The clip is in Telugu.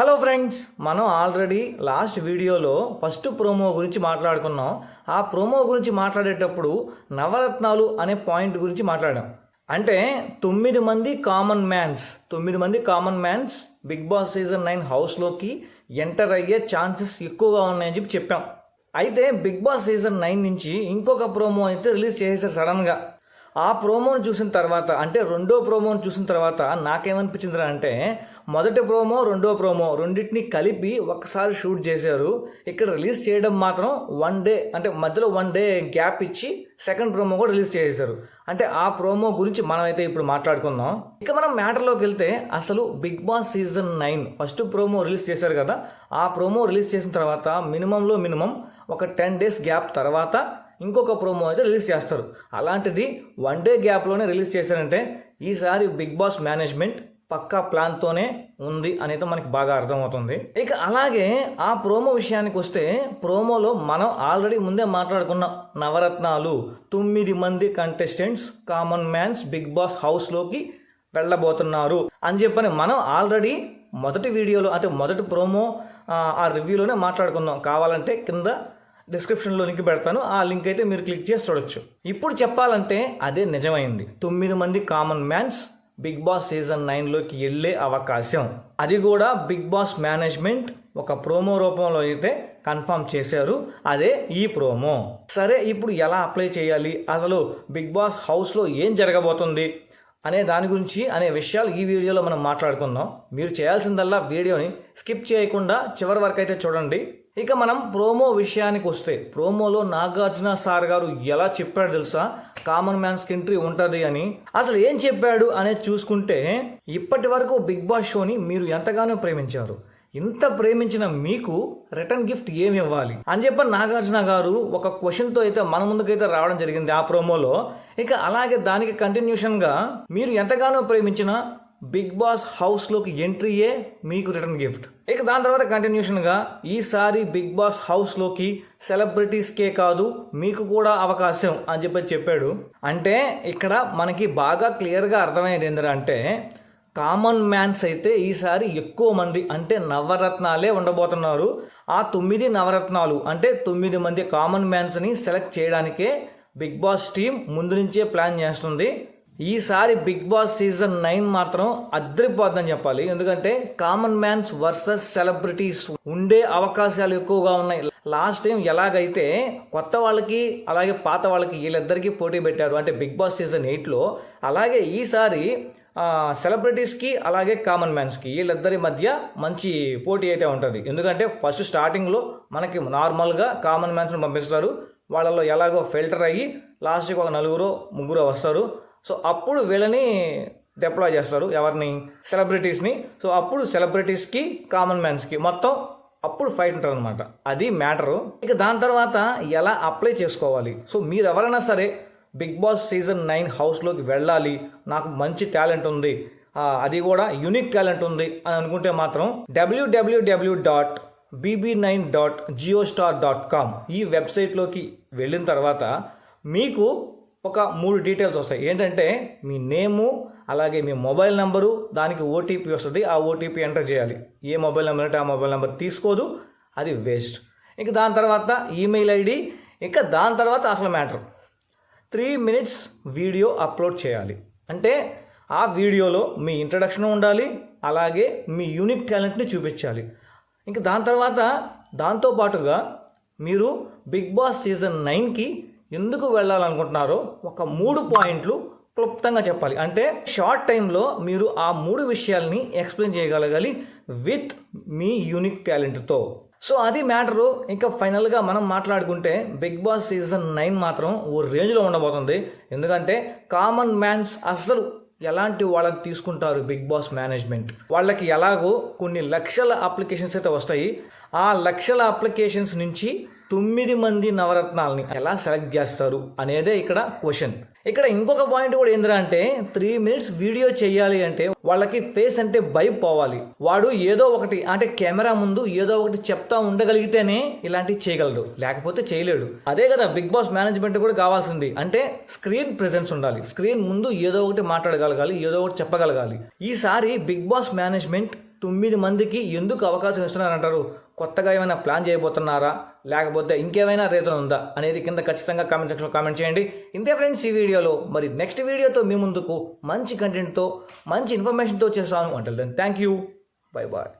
హలో ఫ్రెండ్స్ మనం ఆల్రెడీ లాస్ట్ వీడియోలో ఫస్ట్ ప్రోమో గురించి మాట్లాడుకున్నాం. ఆ ప్రోమో గురించి మాట్లాడేటప్పుడు నవరత్నాలు అనే పాయింట్ గురించి మాట్లాడాం. అంటే తొమ్మిది మంది కామన్ మ్యాన్స్ తొమ్మిది మంది common mans big boss season nine హౌస్లోకి ఎంటర్ అయ్యే ఛాన్సెస్ ఎక్కువగా ఉన్నాయని చెప్పి చెప్పాం. అయితే బిగ్ బాస్ సీజన్ నైన్ నుంచి ఇంకొక ప్రోమో అయితే రిలీజ్ చేసేసారు సడన్గా ఆ ప్రోమోను చూసిన తర్వాత అంటే రెండో ప్రోమోను చూసిన తర్వాత నాకేమనిపించింది అంటే మొదటి ప్రోమో రెండో ప్రోమో రెండింటిని కలిపి ఒక్కసారి షూట్ చేశారు. ఇక్కడ రిలీజ్ చేయడం మాత్రం వన్ డే అంటే మధ్యలో వన్ డే గ్యాప్ ఇచ్చి సెకండ్ ప్రోమో కూడా రిలీజ్ చేశారు. అంటే ఆ ప్రోమో గురించి మనం అయితే ఇప్పుడు మాట్లాడుకుందాం. ఇక మనం మ్యాటర్లోకి వెళ్తే అసలు big boss season nine first promo release చేశారు కదా ఆ ప్రోమో రిలీజ్ చేసిన తర్వాత మినిమంలో మినిమం ఒక టెన్ డేస్ గ్యాప్ తర్వాత ఇంకొక ప్రోమో అయితే రిలీజ్ చేస్తారు. అలాంటిది వన్ డే గ్యాప్లోనే రిలీజ్ చేశారంటే ఈసారి బిగ్ బాస్ మేనేజ్మెంట్ పక్కా ప్లాన్తోనే ఉంది అనేది మనకి బాగా అర్థమవుతుంది. ఇక అలాగే ఆ ప్రోమో విషయానికి వస్తే ప్రోమోలో మనం ఆల్రెడీ ముందే మాట్లాడుకున్న నవరత్నాలు తొమ్మిది మంది contestants common mans big boss హౌస్లోకి వెళ్ళబోతున్నారు. అని చెప్పని మనం ఆల్రెడీ మొదటి వీడియోలో అంటే మొదటి ప్రోమో ఆ, ఆ రివ్యూలోనే మాట్లాడుకుందాం కావాలంటే కింద డిస్క్రిప్షన్లో లింక్ పెడతాను. ఆ లింక్ అయితే మీరు క్లిక్ చేసి చూడొచ్చు. ఇప్పుడు చెప్పాలంటే అదే నిజమైంది. తొమ్మిది మంది common mans big boss season నైన్లోకి వెళ్ళే అవకాశం. అది కూడా బిగ్ బాస్ మేనేజ్మెంట్ ఒక ప్రోమో రూపంలో అయితే కన్ఫర్మ్ చేశారు. అదే ఈ ప్రోమో. సరే ఇప్పుడు ఎలా అప్లై చేయాలి? అసలు బిగ్ బాస్ హౌస్లో ఏం జరగబోతుంది? అనే దాని గురించి అనే విషయాలు ఈ వీడియోలో మనం మాట్లాడుకుందాం. మీరు చేయాల్సిందల్లా వీడియోని స్కిప్ చేయకుండా చివరి వరకు అయితే చూడండి. ఇక మనం ప్రోమో విషయానికి వస్తే ప్రోమోలో నాగార్జున సార్ గారు ఎలా చెప్పాడు తెలుసా? కామన్ మ్యాన్స్ ఎంట్రీ ఉంటుంది అని. అసలు ఏం చెప్పాడు అనేది చూసుకుంటే ఇప్పటి వరకు బిగ్ బాస్ షోని మీరు ఎంతగానో ప్రేమించారు. ఇంత ప్రేమించిన మీకు రిటర్న్ గిఫ్ట్ ఏమి ఇవ్వాలి? అని చెప్పి నాగార్జున గారు ఒక క్వశ్చన్తో అయితే మన ముందుకైతే రావడం జరిగింది ఆ ప్రోమోలో. ఇక అలాగే దానికి కంటిన్యూషన్గా మీరు ఎంతగానో ప్రేమించిన బిగ్ బాస్ హౌస్లోకి ఎంట్రీయే మీకు రిటర్న్ గిఫ్ట్ ఇక దాని తర్వాత కంటిన్యూషన్గా ఈసారి బిగ్ బాస్ హౌస్లోకి సెలబ్రిటీస్కే కాదు మీకు కూడా అవకాశం అని చెప్పి చెప్పాడు. అంటే ఇక్కడ మనకి బాగా క్లియర్గా అర్థమయ్యేది ఏంటంటే కామన్ మ్యాన్స్ అయితే ఈసారి ఎక్కువ మంది అంటే నవరత్నాలే ఉండబోతున్నారు. ఆ తొమ్మిది నవరత్నాలు అంటే తొమ్మిది మంది కామన్ మ్యాన్స్ని సెలెక్ట్ చేయడానికే బిగ్ బాస్ టీం ముందు నుంచే ప్లాన్ చేస్తుంది. ఈసారి బిగ్ బాస్ సీజన్ నైన్ మాత్రం అద్దరిపోద్దని చెప్పాలి. ఎందుకంటే కామన్ మ్యాన్స్ వర్సెస్ సెలబ్రిటీస్ ఉండే అవకాశాలు ఎక్కువగా ఉన్నాయి. లాస్ట్ టైం ఎలాగైతే కొత్త వాళ్ళకి అలాగే పాత వాళ్ళకి వీళ్ళిద్దరికీ పోటీ పెట్టారు అంటే బిగ్ బాస్ సీజన్ ఎయిట్లో అలాగే ఈసారి సెలబ్రిటీస్కి అలాగే కామన్ మ్యాన్స్కి వీళ్ళిద్దరి మధ్య మంచి పోటీ అయితే ఉంటుంది. ఎందుకంటే ఫస్ట్ స్టార్టింగ్లో మనకి నార్మల్గా కామన్ మ్యాన్స్ని పంపిస్తారు. వాళ్ళలో ఎలాగో ఫిల్టర్ అయ్యి లాస్ట్కి ఒక నలుగురు ముగ్గురు వస్తారు. సో అప్పుడు వీళ్ళని డిప్లాయ్ చేస్తారు ఎవరిని? సెలబ్రిటీస్ని సో అప్పుడు సెలబ్రిటీస్కి కామన్ మ్యాన్స్కి మొత్తం అప్పుడు ఫైట్ ఉంటుంది అనమాట అది మ్యాటరు ఇక దాని తర్వాత ఎలా అప్లై చేసుకోవాలి? సో మీరు ఎవరైనా సరే బిగ్ బాస్ సీజన్ నైన్ హౌస్లోకి వెళ్ళాలి. నాకు మంచి టాలెంట్ ఉంది. అది కూడా యూనిక్ టాలెంట్ ఉంది అని అనుకుంటే మాత్రం WWW dot BB nine dot Jio star dot com ఈ వెబ్సైట్లోకి వెళ్ళిన తర్వాత మీకు ఒక మూడు డీటెయిల్స్ వస్తాయి. ఏంటంటే మీ నేము అలాగే మీ మొబైల్ నెంబరు దానికి ఓటీపీ వస్తుంది. ఆ ఓటీపీ ఎంటర్ చేయాలి. ఏ మొబైల్ నెంబర్ అంటే ఆ మొబైల్ నెంబర్ తీసుకోదు. అది వేస్ట్ ఇంకా దాని తర్వాత ఈమెయిల్ ఐడి. ఇంకా దాని తర్వాత అసలు matter three minutes video upload చేయాలి. అంటే ఆ వీడియోలో మీ ఇంట్రడక్షన్ ఉండాలి. అలాగే మీ యూనిక్ టాలెంట్ని చూపించాలి. ఇంకా దాని తర్వాత దాంతో పాటుగా మీరు బిగ్ బాస్ సీజన్ నైన్కి ఎందుకు వెళ్ళాలనుకుంటున్నారో? ఒక మూడు పాయింట్లు క్లుప్తంగా చెప్పాలి. అంటే షార్ట్ టైంలో మీరు ఆ మూడు విషయాల్ని ఎక్స్ప్లెయిన్ చేయగలగాలి విత్ మీ యూనిక్ టాలెంట్తో. సో అది మ్యాటరు. ఇంకా ఫైనల్గా మనం మాట్లాడుకుంటే బిగ్ బాస్ సీజన్ నైన్ మాత్రం ఓ రేంజ్లో ఉండబోతుంది. ఎందుకంటే కామన్ మ్యాన్స్ అస్సలు ఎలాంటి వాళ్ళని తీసుకుంటారు బిగ్ బాస్ మేనేజ్మెంట్? వాళ్ళకి ఎలాగో కొన్ని లక్షల అప్లికేషన్స్ అయితే వస్తాయి. ఆ లక్షల అప్లికేషన్స్ నుంచి తొమ్మిది మంది నవరత్నాలని ఎలా సెలెక్ట్ చేస్తారు అనేదే ఇక్కడ క్వశ్చన్ ఇక్కడ ఇంకొక పాయింట్ కూడా ఏంటంటే అంటే త్రీ మినిట్స్ వీడియో చేయాలి అంటే వాళ్ళకి ఫేస్ అంటే భయం పోవాలి. వాడు ఏదో ఒకటి అంటే కెమెరా ముందు ఏదో ఒకటి చెప్తా ఉండగలిగితేనే ఇలాంటివి చేయగలడు. లేకపోతే చేయలేడు. అదే కదా బిగ్ బాస్ మేనేజ్మెంట్ కూడా కావాల్సింది. అంటే స్క్రీన్ ప్రెజెన్స్ ఉండాలి. స్క్రీన్ ముందు ఏదో ఒకటి మాట్లాడగలగాలి ఏదో ఒకటి చెప్పగలగాలి. ఈసారి బిగ్ బాస్ మేనేజ్మెంట్ తొమ్మిది మందికి ఎందుకు అవకాశం ఇస్తున్నారంటారు? కొత్తగా ఏమైనా ప్లాన్ చేయబోతున్నారా? లేకపోతే ఇంకేమైనా రీజన్ ఉందా? అనేది కింద ఖచ్చితంగా కామెంట్ సెక్షన్లో కామెంట్ చేయండి. ఇంతే ఫ్రెండ్స్ ఈ వీడియోలో. మరి నెక్స్ట్ వీడియోతో మీ ముందుకు మంచి కంటెంట్తో మంచి ఇన్ఫర్మేషన్తో చేస్తాను అంటే థ్యాంక్ యూ బై బాయ్